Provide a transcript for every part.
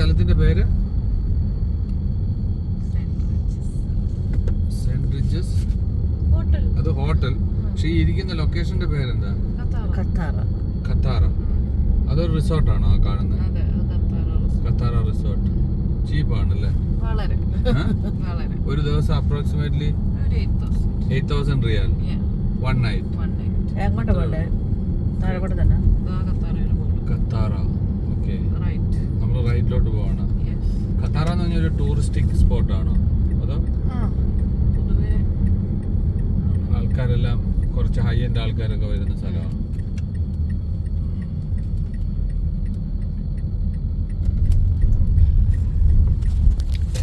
സ്ഥലത്തിന്റെ പേര്? സെന്റ് റിച്ചസ് ഹോട്ടൽ അത് ഹോട്ടൽ പക്ഷെ ഈ ഇരിക്കുന്ന ലൊക്കേഷന്റെ പേരെന്താ? ഖത്താറ ഖത്താറ അതൊരു റിസോർട്ടാണോ ആ കാണുന്നത് ഖത്താറ റിസോർട്ട് ചീപ്പാണല്ലേ? വളരെ. വളരെ. ഒരു ദിവസം approximately eight thousand riyal one night one night എങ്ങോട്ടാ തന്നെ. ഖത്താറയിൽ ഖത്താറ ഓക്കെ റൈറ്റ് നമ്മൾ റൈറ്റിലോട്ട് പോവാണ് യെസ് പറഞ്ഞ ഒരു ടൂറിസ്റ്റിക് സ്പോട്ടാണോ? അതോ? പൊതുവെ. ആൾക്കാരെല്ലാം കുറച്ച് ഹൈ എൻഡ് ആൾക്കാരൊക്കെ വരുന്ന സ്ഥലമാണ്.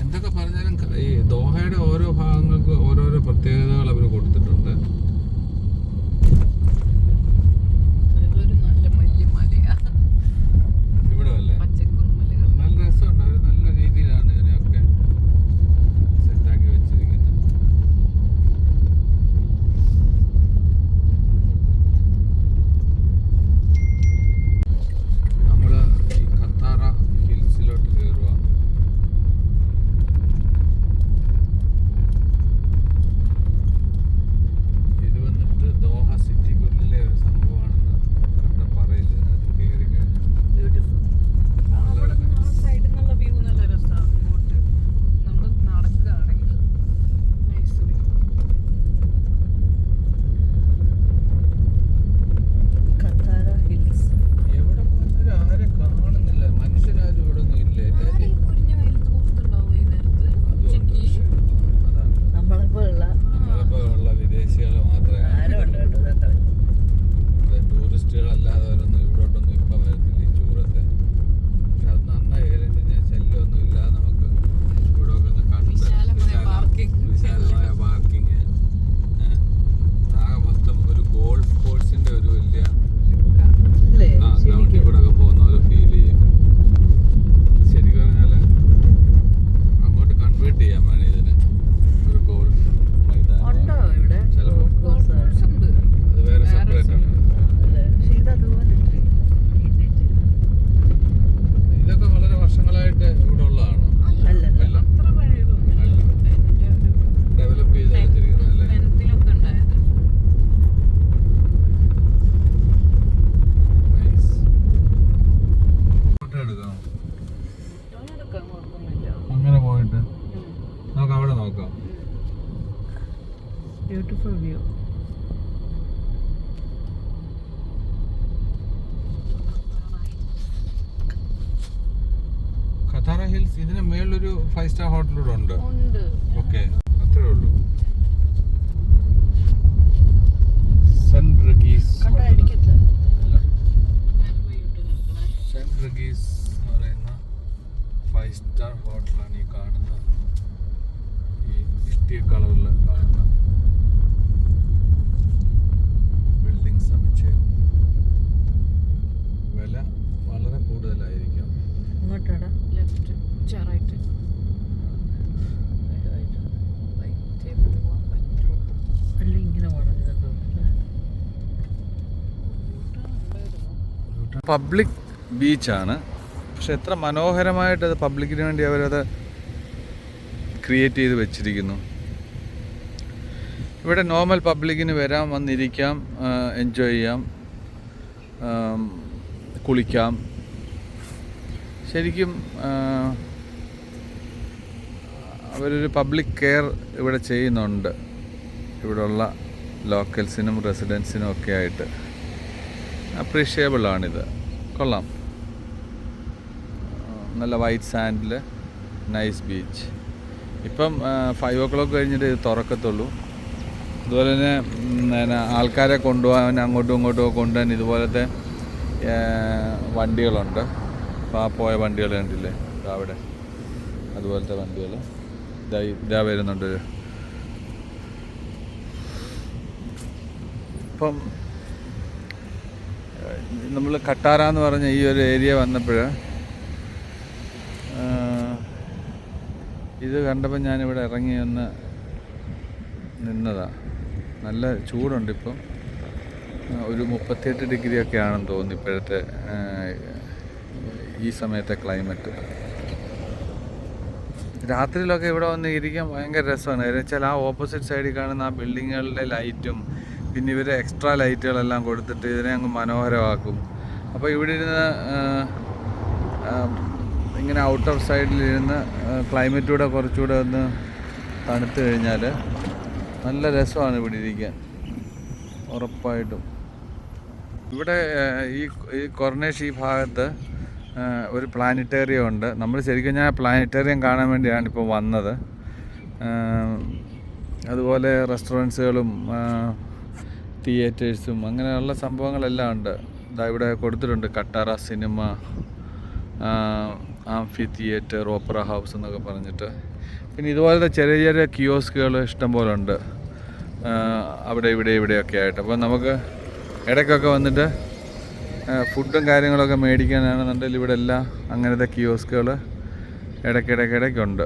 എന്തൊക്കെ പറഞ്ഞാലും ഈ ദോഹയുടെ ഓരോ ഭാഗങ്ങൾക്ക് ഓരോരോ പ്രത്യേകതകൾ അവർ കൊടുത്തിട്ടുണ്ട്. ബ്യൂട്ടിഫുൾ വ്യൂ ഖത്താറ ഹിൽസ് ഇതിന് മേളിലൊരു ഫൈവ് സ്റ്റാർ ഹോട്ടലൂടെ ഉണ്ട്. ഉണ്ട്. ഓക്കെ അത്രേ ഉള്ളൂ. സെന്റ് റഗീസ് സെന്റ് റഗീസ് എന്ന് പറയുന്ന ഫൈവ് സ്റ്റാർ ഹോട്ടലാണ് ഈ കാണുന്നത്. ഈ ഇഷ്ടിയ കളറിൽ കാണുന്ന പബ്ലിക് ബീച്ചാണ്. പക്ഷെ എത്ര മനോഹരമായിട്ട് അത് പബ്ലിക്കിന് വേണ്ടി അവരത് ക്രിയേറ്റ് ചെയ്ത് വെച്ചിരിക്കുന്നു. ഇവിടെ നോർമൽ പബ്ലിക്കിന് വരാം വന്നിരിക്കാം എൻജോയ് ചെയ്യാം കുളിക്കാം. ശരിക്കും അവരൊരു പബ്ലിക് കെയർ ഇവിടെ ചെയ്യുന്നുണ്ട്. ഇവിടെയുള്ള ലോക്കൽസിനും റെസിഡൻസിനും ഒക്കെ ആയിട്ട്. അപ്രീഷിയബിൾ ആണിത് കൊള്ളാം. നല്ല വൈറ്റ് സാൻഡിൽ നൈസ് ബീച്ച് ഇപ്പം ഫൈവ് ഓ ക്ലോക്ക് കഴിഞ്ഞിട്ട് ഇത് തുറക്കത്തുള്ളൂ. അതുപോലെ തന്നെ പിന്നെ ആൾക്കാരെ കൊണ്ടുപോകാൻ അങ്ങോട്ടും ഇങ്ങോട്ടും കൊണ്ടുപോകാൻ ഇതുപോലത്തെ വണ്ടികളുണ്ട്. അപ്പോൾ ആ പോയ വണ്ടികൾ കണ്ടില്ലേ? അവിടെ. അതുപോലത്തെ വണ്ടികൾ. ഇതാ ഇതാ വരുന്നുണ്ട്. ഇപ്പം നമ്മൾ കട്ടാര എന്ന് പറഞ്ഞ ഈ ഒരു ഏരിയ വന്നപ്പോൾ ഇത് കണ്ടപ്പോൾ ഞാനിവിടെ ഇറങ്ങി ഒന്ന് നിന്നതാ. നല്ല ചൂടുണ്ട് ഇപ്പം. ഒരു മുപ്പത്തിയെട്ട് ഡിഗ്രി ഒക്കെ ആണെന്ന് തോന്നുന്നു ഇപ്പോഴത്തെ ഈ സമയത്തെ ക്ലൈമറ്റ്. രാത്രിയിലൊക്കെ ഇവിടെ വന്ന് ഇരിക്കാൻ ഭയങ്കര രസമാണ്. എന്ന് വെച്ചാൽ ആ ഓപ്പോസിറ്റ് സൈഡിൽ കാണുന്ന ആ ബിൽഡിങ്ങുകളുടെ ലൈറ്റും പിന്നെ ഇവർ എക്സ്ട്രാ ലൈറ്റുകളെല്ലാം കൊടുത്തിട്ട് ഇതിനെ അങ്ങ് മനോഹരമാക്കും. അപ്പോൾ ഇവിടെ ഇരുന്ന് ഇങ്ങനെ ഔട്ട് ഇങ്ങനെ ഔട്ടർ സൈഡിലിരുന്ന് ക്ലൈമറ്റൂടെ കുറച്ചുകൂടെ ഒന്ന് തണുത്ത് കഴിഞ്ഞാൽ നല്ല രസമാണ് ഇവിടെ ഇരിക്കാൻ. ഉറപ്പായിട്ടും. ഇവിടെ ഈ ഈ കൊർണേഷ് ഈ ഭാഗത്ത് ഒരു പ്ലാനറ്റേറിയം ഉണ്ട്. നമ്മൾ ശരിക്കും ഞാൻ പ്ലാനറ്റേറിയം കാണാൻ വേണ്ടിയാണ് ഇപ്പോൾ വന്നത്. അതുപോലെ റെസ്റ്റോറന്റ്സുകളും തിയേറ്റേഴ്സും അങ്ങനെയുള്ള സംഭവങ്ങളെല്ലാം ഉണ്ട്. ഇതാ ഇവിടെ കൊടുത്തിട്ടുണ്ട് Katara cinema amphitheatre opera house എന്നൊക്കെ പറഞ്ഞിട്ട്. പിന്നെ ഇതുപോലത്തെ ചെറിയ ചെറിയ കിയോസ്കുകൾ ഇഷ്ടംപോലെ ഉണ്ട്. അവിടെ ഇവിടെ ഇവിടെയൊക്കെ ആയിട്ട്. അപ്പോൾ നമുക്ക് ഇടയ്ക്കൊക്കെ വന്നിട്ട് ഫുഡും കാര്യങ്ങളൊക്കെ മേടിക്കാനാണെന്നുണ്ടെങ്കിൽ ഇവിടെ എല്ലാം അങ്ങനത്തെ കിയോസ്കുകൾ ഇടയ്ക്കിടയ്ക്കിടയ്ക്കുണ്ട്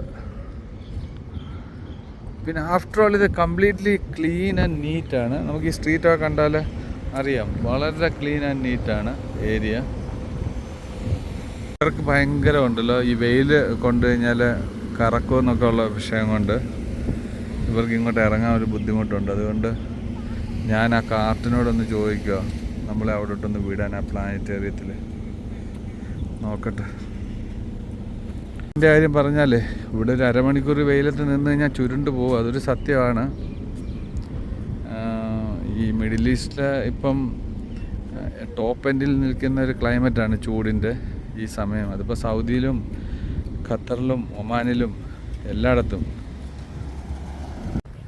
പിന്നെ ആഫ്റ്റർ ഓൾ ഇത് കംപ്ലീറ്റ്ലി ക്ലീൻ ആൻഡ് നീറ്റാണ് നമുക്ക് ഈ സ്ട്രീറ്റൊക്കെ കണ്ടാൽ അറിയാം. വളരെ ക്ലീൻ ആൻഡ് നീറ്റാണ് ഏരിയ ഇവർക്ക് ഭയങ്കര ഉണ്ടല്ലോ ഈ വെയിൽ കൊണ്ടു കഴിഞ്ഞാൽ കറക്കുമെന്നൊക്കെ ഉള്ള വിഷയം കൊണ്ട് ഇവർക്ക് ഇങ്ങോട്ട് ഇറങ്ങാൻ ഒരു ബുദ്ധിമുട്ടുണ്ട്. അതുകൊണ്ട് ഞാൻ ആ കാർട്ടിനോടൊന്ന് ചോദിക്കുക നമ്മളെ അവിടെ ഇട്ടൊന്ന് വിടാൻ ആ പ്ലാനറ്റേറിയത്തിൽ നോക്കട്ടെ. എന്റെ കാര്യം പറഞ്ഞാലേ ഇവിടെ ഒരു അരമണിക്കൂർ വെയിലത്ത് നിന്ന് കഴിഞ്ഞാൽ ചുരുണ്ട് പോകും അതൊരു സത്യമാണ്. ഈ മിഡിൽ ഈസ്റ്റിലെ ഇപ്പം ടോപ്പ് എൻഡിൽ നിൽക്കുന്ന ഒരു ക്ലൈമറ്റാണ് ചൂടിന്റെ ഈ സമയം. അതിപ്പോൾ സൗദിയിലും ഖത്തറിലും ഒമാനിലും എല്ലായിടത്തും.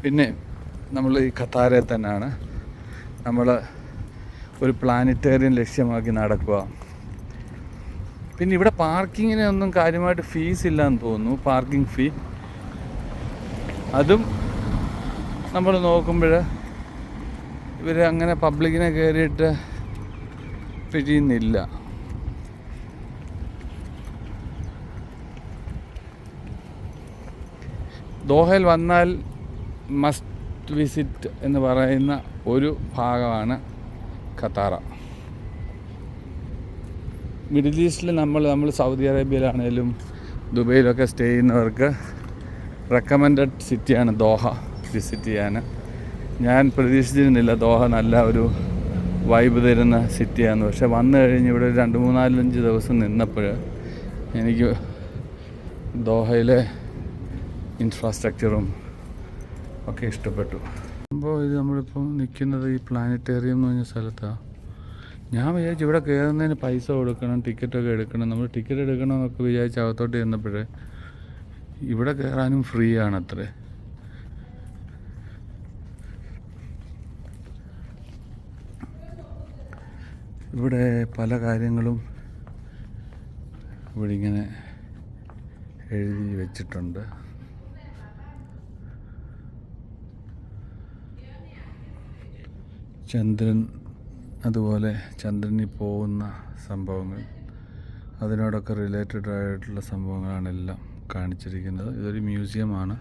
പിന്നെ നമ്മൾ ഈ ഖത്താരെ തന്നെയാണ് നമ്മൾ ഒരു പ്ലാനറ്റേറിയം ലക്ഷ്യമാക്കി നടക്കുക പിന്നെ ഇവിടെ പാർക്കിങ്ങിന് ഒന്നും കാര്യമായിട്ട് ഫീസ് ഇല്ല എന്ന് തോന്നുന്നു പാർക്കിംഗ് ഫീ അതും നമ്മൾ നോക്കുമ്പോൾ ഇവർ അങ്ങനെ പബ്ലിക്കിനെ കയറിയിട്ട് പിരിയുന്നില്ല. ദോഹയിൽ വന്നാൽ മസ്റ്റ് വിസിറ്റ് എന്ന് പറയുന്ന ഒരു ഭാഗമാണ് ഖത്താറ. മിഡിൽ ഈസ്റ്റിൽ നമ്മൾ നമ്മൾ സൗദി അറേബ്യയിലാണേലും ദുബൈയിലൊക്കെ സ്റ്റേ ചെയ്യുന്നവർക്ക് റെക്കമെൻഡഡ് സിറ്റിയാണ് ദോഹ വിസിറ്റ് ചെയ്യാൻ. ഞാൻ പ്രതീക്ഷിച്ചിരുന്നില്ല ദോഹ നല്ല ഒരു വൈബ് തരുന്ന സിറ്റിയാണ് പക്ഷെ വന്നു കഴിഞ്ഞ് ഇവിടെ ഒരു രണ്ട് മൂന്നാലഞ്ച് ദിവസം നിന്നപ്പോൾ എനിക്ക് ദോഹയിലെ ഇൻഫ്രാസ്ട്രക്ചറും ഒക്കെ ഇഷ്ടപ്പെട്ടു. അപ്പോൾ ഇത് നമ്മളിപ്പോൾ നിൽക്കുന്നത് ഈ പ്ലാനറ്റേറിയം എന്ന് പറഞ്ഞ സ്ഥലത്താണ് ഞാൻ വിചാരിച്ചു ഇവിടെ കയറുന്നതിന് പൈസ കൊടുക്കണം ടിക്കറ്റൊക്കെ എടുക്കണം. നമ്മൾ ടിക്കറ്റ് എടുക്കണം എന്നൊക്കെ വിചാരിച്ച് അകത്തോട്ട് ചെന്നപ്പോൾ ഇവിടെ കയറാനും ഫ്രീ ആണ് അത്രേ ഇവിടെ പല കാര്യങ്ങളും ഇവിടെ ഇങ്ങനെ എഴുതി വെച്ചിട്ടുണ്ട്. ചന്ദ്രൻ അതുപോലെ ചന്ദ്രനിൽ പോകുന്ന സംഭവങ്ങൾ അതിനോടൊക്കെ റിലേറ്റഡ് ആയിട്ടുള്ള സംഭവങ്ങളാണ് എല്ലാം കാണിച്ചിരിക്കുന്നത്. ഇതൊരു മ്യൂസിയമാണ്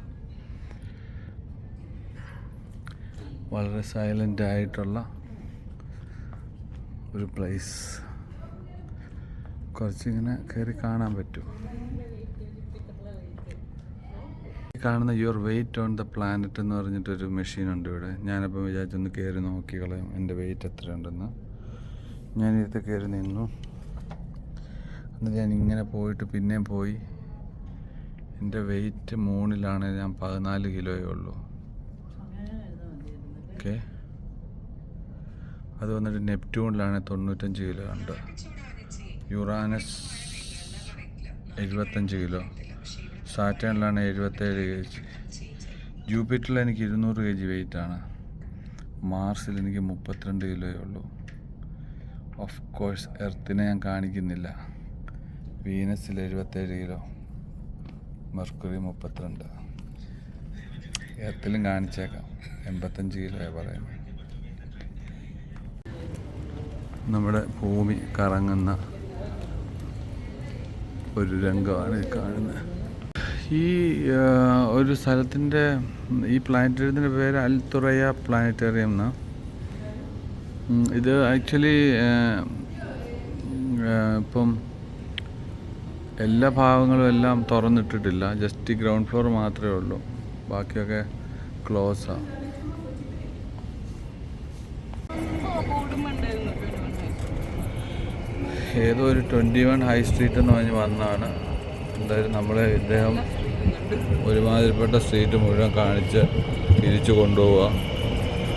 വളരെ സൈലന്റ് ആയിട്ടുള്ള ഒരു പ്ലേസ് കുറച്ചിങ്ങനെ കയറി കാണാൻ പറ്റും. കാണുന്ന your weight on the planet എന്ന് പറഞ്ഞിട്ടൊരു മെഷീൻ ഉണ്ട് ഇവിടെ. ഞാനപ്പോൾ വിചാരിച്ചൊന്ന് കയറി നോക്കി കളയും എന്റെ വെയിറ്റ് എത്രയുണ്ടെന്ന്. ഞാൻ ഇതിൽ കയറി നിന്നു. എന്നിട്ട് ഞാൻ ഇങ്ങനെ പോയിട്ട് പിന്നെയും പോയി. എന്റെ വെയിറ്റ് മൂണിലാണ് ഞാൻ പതിനാല് കിലോയേ ഉള്ളൂ. ഓക്കെ അത് വന്നിട്ട് നെപ്റ്റ്യൂണിലാണ് തൊണ്ണൂറ്റഞ്ച് കിലോ ഉണ്ട് യുറാനസ് എഴുപത്തഞ്ച് കിലോ. സാറ്റേണിലാണ് എഴുപത്തേഴ് കെ ജി ജൂപ്പിറ്ററിൽ എനിക്ക് ഇരുന്നൂറ് കെ ജി വെയിറ്റാണ് മാർസിൽ എനിക്ക് മുപ്പത്തിരണ്ട് കിലോയേ ഉള്ളൂ. ഓഫ് കോഴ്സ് എർത്തിനെ ഞാൻ കാണിക്കുന്നില്ല. വീനസിൽ എഴുപത്തേഴ് കിലോ മെർക്കുറി മുപ്പത്തിരണ്ട്. എർത്തിലും കാണിച്ചേക്കാം. എൺപത്തഞ്ച് കിലോയാണ് പറയുന്നത്. നമ്മുടെ ഭൂമി കറങ്ങുന്ന ഒരു രംഗമാണ് കാണുന്നത്. ഈ ഒരു സ്ഥലത്തിന്റെ ഈ പ്ലാനറ്റേറിയത്തിന്റെ പേര് അൽത്തുറയ പ്ലാനറ്റേറിയം എന്ന. ഇത് ആക്ച്വലി ഇപ്പം എല്ലാ ഭാഗങ്ങളും എല്ലാം തുറന്നിട്ടിട്ടില്ല. ജസ്റ്റ് ഗ്രൗണ്ട് ഫ്ലോർ മാത്രമേ ഉള്ളൂ. ബാക്കിയൊക്കെ ക്ലോസാണ് ഏതോ ഒരു ട്വന്റി വൺ ഹൈ സ്ട്രീറ്റ് എന്ന് പറഞ്ഞ് വന്നാണ് എന്തായാലും നമ്മൾ ഇദ്ദേഹം ഒരുമാതിരിപ്പെട്ട സ്ട്രീറ്റ് മുഴുവൻ കാണിച്ച് തിരിച്ചു കൊണ്ടുപോവുക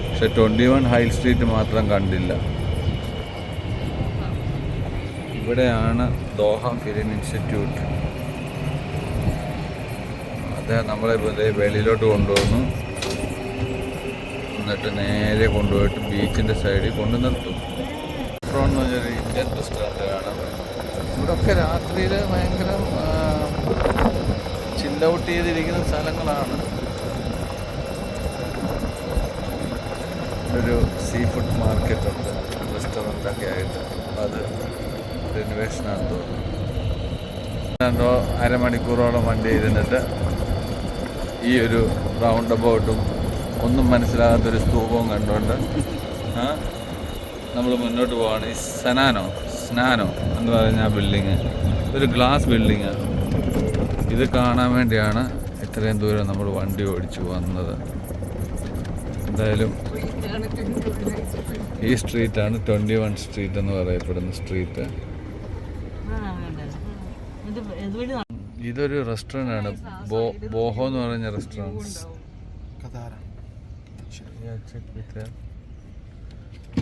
പക്ഷെ ട്വന്റി വൺ ഹൈ സ്ട്രീറ്റ് മാത്രം കണ്ടില്ല. ഇവിടെയാണ് ദോഹ ഫിലിം ഇൻസ്റ്റിറ്റ്യൂട്ട്. അദ്ദേഹം നമ്മളെ ദേ വെളിയിലോട്ട് കൊണ്ടുവന്നു. എന്നിട്ട് നേരെ കൊണ്ടുപോയിട്ട് ബീച്ചിന്റെ സൈഡിൽ കൊണ്ടു നിർത്തും. റെസ്റ്റോറന്റ് എന്ന് പറഞ്ഞൊരു ഇന്ത്യൻ റെസ്റ്റോറന്റ് കാണാം ഇവിടെയൊക്കെ രാത്രിയിൽ ഭയങ്കര ചില്ല ഔട്ട് ചെയ്തിരിക്കുന്ന സ്ഥലങ്ങളാണ്. ഒരു സീ ഫുഡ് മാർക്കറ്റ് ഉണ്ട് റെസ്റ്റോറന്റ് ഒക്കെ ആയിട്ട്. അത് റിനുവേഷനാണ് തോന്നുന്നു. രണ്ടോ അരമണിക്കൂറോളം വണ്ടി ഇരുന്നിട്ട് ഈ ഒരു റൗണ്ട് അബൌട്ടും ഒന്നും മനസ്സിലാകാത്തൊരു സ്തൂപവും കണ്ടുകൊണ്ട് നമ്മൾ മുന്നോട്ട് പോവാണ്. ഈ സനാനോ സ്നാനോ എന്ന് പറയുന്ന ആ ബിൽഡിങ് ഒരു ഗ്ലാസ് ബിൽഡിങ്ങാണ് ഇത് കാണാൻ വേണ്ടിയാണ് ഇത്രയും ദൂരം നമ്മൾ വണ്ടി ഓടിച്ചു വന്നത്. എന്തായാലും ഈ സ്ട്രീറ്റാണ് ട്വന്റി വൺ സ്ട്രീറ്റ് എന്ന് പറയപ്പെടുന്ന സ്ട്രീറ്റ്. ഇതൊരു റെസ്റ്റോറന്റ് ആണ് ബോ ബോഹോ എന്ന് പറഞ്ഞ റെസ്റ്റോറന്റ്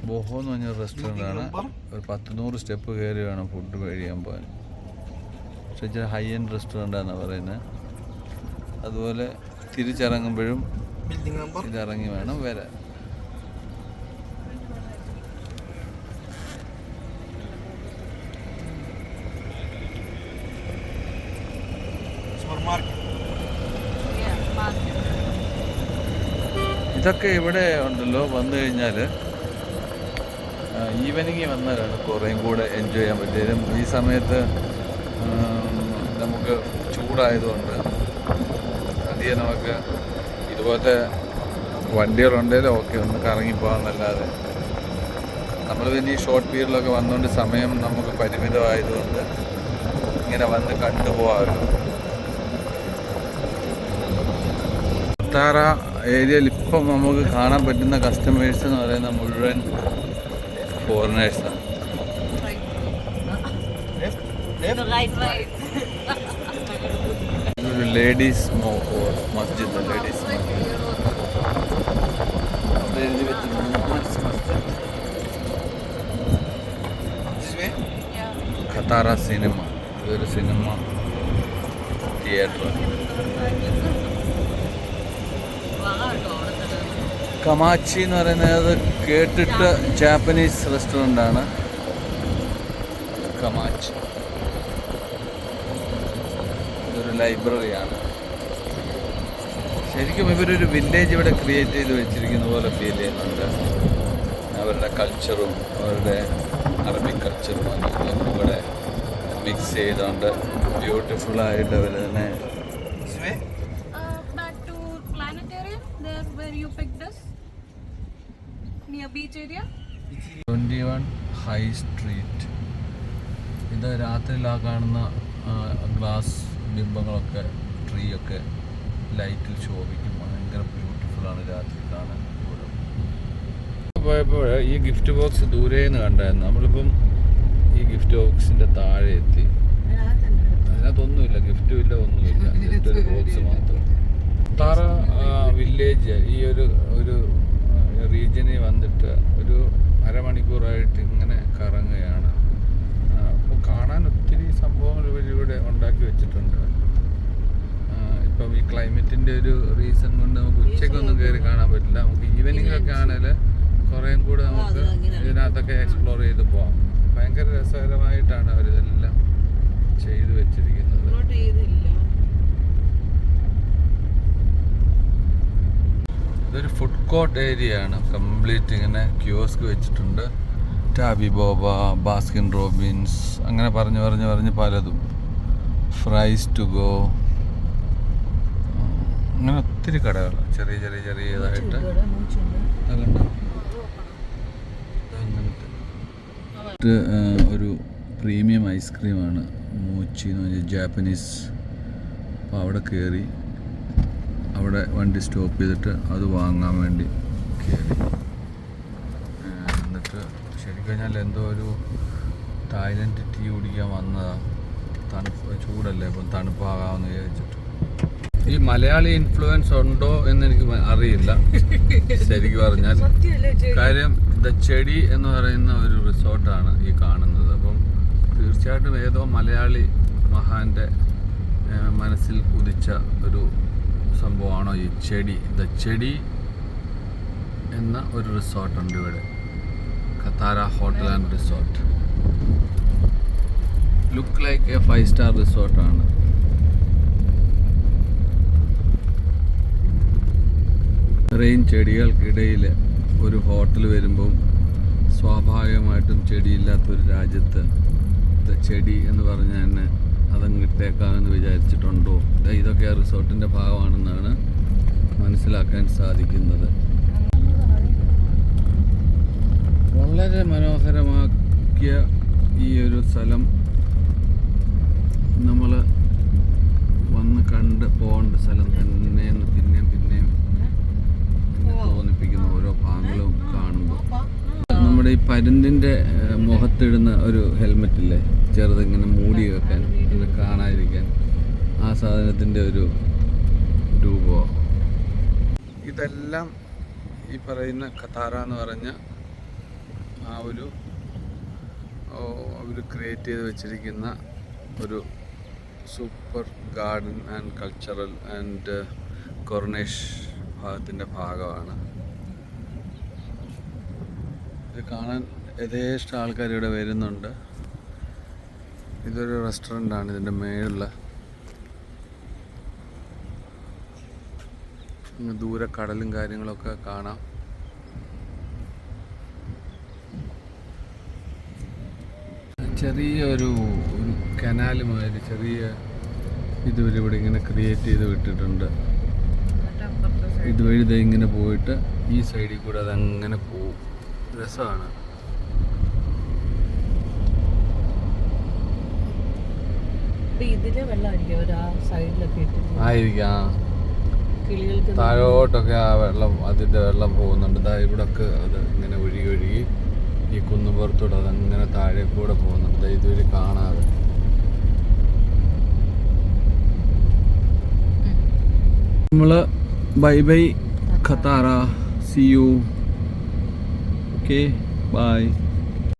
ബോഹോ എന്ന് പറഞ്ഞ റെസ്റ്റോറന്റ് ആണ് ഒരു പത്ത് നൂറ് സ്റ്റെപ്പ് കയറി വേണം ഫുഡ് കഴിയാൻ പോകാൻ. ഇച്ചിരി ഹൈ എൻഡ് റെസ്റ്റോറന്റ് ആണ് പറയുന്നത് അതുപോലെ തിരിച്ചിറങ്ങുമ്പോഴും ഇതിറങ്ങി വേണം വരാൻ. ഇതൊക്കെ ഇവിടെ ഉണ്ടല്ലോ വന്നു കഴിഞ്ഞാൽ ഈവനിങ് വന്നാലാണ് കുറേയും കൂടെ എൻജോയ് ചെയ്യാൻ പറ്റിയതും. ഈ സമയത്ത് നമുക്ക് ചൂടായതുകൊണ്ട് അധികം നമുക്ക് ഇതുപോലത്തെ വണ്ടികളുണ്ടെങ്കിലും ഓക്കെ ഒന്ന് കറങ്ങിപ്പോകാമെന്നല്ലാതെ നമ്മൾ പിന്നെ ഈ ഷോർട്ട് പീരീഡിലൊക്കെ വന്നുകൊണ്ട് സമയം നമുക്ക് പരിമിതമായതുകൊണ്ട് ഇങ്ങനെ വന്ന് കണ്ടുപോകാറുണ്ട് താറ ഏരിയയിൽ ഇപ്പം നമുക്ക് കാണാൻ പറ്റുന്ന കസ്റ്റമേഴ്സ് എന്ന് പറയുന്ന മുഴുവൻ ഫോറിനേഴ്സാണ് ലേഡീസ് മസ്ജിദ് ലേഡീസ് മസ്ജിദ് ഖത്താറ സിനിമ ഇതൊരു സിനിമ തിയേറ്റർ കമാച്ചി എന്ന് പറയുന്നത് കേട്ടിട്ട് ജാപ്പനീസ് റെസ്റ്റോറന്റ് ആണ്. കമാച്ചി ഇതൊരു ലൈബ്രറിയാണ്. ശരിക്കും ഇവരൊരു വില്ലേജ് ഇവിടെ ക്രിയേറ്റ് ചെയ്ത് വെച്ചിരിക്കുന്ന പോലെ ഫീൽ ചെയ്യുന്നുണ്ട്. അവരുടെ കൾച്ചറും അവരുടെ അറബിക് കൾച്ചറും എല്ലാം ഇവിടെ മിക്സ് ചെയ്തുകൊണ്ട് ബ്യൂട്ടിഫുള്ളായിട്ട് അവർ തന്നെ Uh. Twenty one high street ഇത് രാത്രിയിലാ കാണുന്ന ഗ്ലാസ് ബിംബങ്ങളൊക്കെ ട്രീ ഒക്കെ ലൈറ്റിൽ ശോഭിക്കും. ഭയങ്കര ആണ് രാത്രി കാണാൻ പോയപ്പോൾ ഈ ഗിഫ്റ്റ് ബോക്സ് ദൂരെ നിന്ന് കണ്ടായിരുന്നു. നമ്മളിപ്പം ഈ ഗിഫ്റ്റ് ബോക്സിന്റെ താഴെ എത്തി. അതിനകത്തൊന്നുമില്ല ഗിഫ്റ്റും ഇല്ല ഒന്നുമില്ല. ജസ്റ്റ് ഒരു ബോക്സ് മാത്രം. താറ വില്ലേജ് ഈ ഒരു ഒരു റീജിയനിൽ വന്നിട്ട് ഒരു അരമണിക്കൂറായിട്ട് ഇങ്ങനെ കറങ്ങുകയാണ്. കാണാൻ ഒത്തിരി സംഭവങ്ങൾ ഇവരിവിടെ ഉണ്ടാക്കി വെച്ചിട്ടുണ്ട്. ഇപ്പം ഈ ക്ലൈമറ്റിന്റെ ഒരു റീസൺ കൊണ്ട് നമുക്ക് ഉച്ചയ്ക്കൊന്നും കയറി കാണാൻ പറ്റില്ല. നമുക്ക് ഈവനിങ്ങിലൊക്കെ ആണെങ്കിൽ കുറേയും കൂടെ നമുക്ക് ഇതിനകത്തൊക്കെ എക്സ്പ്ലോർ ചെയ്ത് പോകാം ഭയങ്കര രസകരമായിട്ടാണ് അവരിതെല്ലാം ചെയ്തു വെച്ചിരിക്കുന്നത്. ഇതൊരു ഫുഡ് കോർട്ട് ഏരിയ ആണ്. കംപ്ലീറ്റ് ഇങ്ങനെ ക്യൂസ്ക് വെച്ചിട്ടുണ്ട്. ടാബി ബോബ ബാസ്കിൻ റോബിൻസ് അങ്ങനെ പറഞ്ഞു പറഞ്ഞ് പറഞ്ഞ് പലതും. Fries to go. അങ്ങനെ ഒത്തിരി കടകൾ ചെറിയ ചെറിയ ചെറിയതായിട്ട് ഒരു പ്രീമിയം ഐസ്ക്രീമാണ്. മൂച്ചി എന്ന് പറഞ്ഞാൽ ജാപ്പനീസ്. അപ്പോൾ അവിടെ കയറി അവിടെ വണ്ടി സ്റ്റോപ്പ് ചെയ്തിട്ട് അത് വാങ്ങാൻ വേണ്ടി കയറി കഴിഞ്ഞാൽ എന്തോ ഒരു തായ്ലൻഡ് ടീ കുടിക്കാൻ വന്നതാണ് തണുപ്പ് ചൂടല്ലേ? അപ്പം തണുപ്പാകാമെന്ന് വിചാരിച്ചിട്ട്. ഈ മലയാളി ഇൻഫ്ലുവൻസ് ഉണ്ടോ എന്ന് എനിക്ക് അറിയില്ല. ശരിക്കും പറഞ്ഞാൽ. കാര്യം ദ ചെടി എന്ന് പറയുന്ന ഒരു റിസോർട്ടാണ് ഈ കാണുന്നത്. അപ്പം തീർച്ചയായിട്ടും ഏതോ മലയാളി മഹാന്റെ മനസ്സിൽ ഉദിച്ച ഒരു സംഭവമാണോ ഈ ചെടി? ദ ചെടി എന്ന ഒരു റിസോർട്ടുണ്ട് ഇവിടെ. Katara hotel and resort look like a five star റിസോർട്ടാണ് ഇത്രയും ചെടികൾക്കിടയിൽ ഒരു ഹോട്ടൽ വരുമ്പം സ്വാഭാവികമായിട്ടും ചെടിയില്ലാത്ത ഒരു രാജ്യത്ത് ചെടി എന്ന് പറഞ്ഞാൽ തന്നെ അതങ്ങ് ഇട്ടേക്കാമെന്ന് വിചാരിച്ചിട്ടുണ്ടോ? ഇതൊക്കെ ആ റിസോർട്ടിന്റെ ഭാഗമാണെന്നാണ് മനസ്സിലാക്കാൻ സാധിക്കുന്നത്. വളരെ മനോഹരമാക്കിയ ഈ ഒരു സ്ഥലം നമ്മൾ വന്ന് കണ്ട് പോകേണ്ട സ്ഥലം തന്നെ എന്ന് പിന്നെയും പിന്നെയും തോന്നിപ്പിക്കുന്ന ഓരോ ഭാഗങ്ങളും കാണുമ്പോൾ നമ്മുടെ ഈ പരുന്തിന്റെ മുഖത്തിടുന്ന ഒരു ഹെൽമെറ്റില്ലേ ചെറുതിങ്ങനെ മൂടി വെക്കാൻ ഇത് കാണാതിരിക്കാൻ ആ സാധനത്തിന്റെ ഒരു രൂപമോ. ഇതെല്ലാം ഈ പറയുന്ന കത്താറ എന്ന് പറഞ്ഞ ആ ഒരു അവർ ക്രിയേറ്റ് ചെയ്ത് വെച്ചിരിക്കുന്ന ഒരു super garden and cultural and corniche ഭാഗത്തിന്റെ ഭാഗമാണ്. ഇത് കാണാൻ യഥേഷ്ടം ആൾക്കാർ ഇവിടെ വരുന്നുണ്ട്. ഇതൊരു റെസ്റ്റോറന്റ് ആണ് ഇതിന്റെ മേളിൽ ദൂരെ കടലും കാര്യങ്ങളൊക്കെ കാണാം. ചെറിയ ഒരു ഒരു കനാല് മാതിരി ചെറിയ ഇതുവരെ ഇവിടെ ഇങ്ങനെ ക്രിയേറ്റ് ചെയ്ത് വിട്ടിട്ടുണ്ട്. ഇതുവഴി ഇങ്ങനെ പോയിട്ട് ഈ സൈഡിൽ കൂടെ അതങ്ങനെ പോവും. രസമാണ്. ആയിരിക്കാം താഴോട്ടൊക്കെ ആ വെള്ളം അതിന്റെ വെള്ളം പോകുന്നുണ്ട്. ഇവിടെ ഒക്കെ അത് ഇങ്ങനെ ഒഴുകി ഒഴുകി ഈ കുന്നുപുറത്തൂടെ അതങ്ങനെ താഴെ കൂടെ പോകുന്നുണ്ട് ഇതുവരെ കാണാതെ. നമ്മൾ bye bye Katara. See you okay bye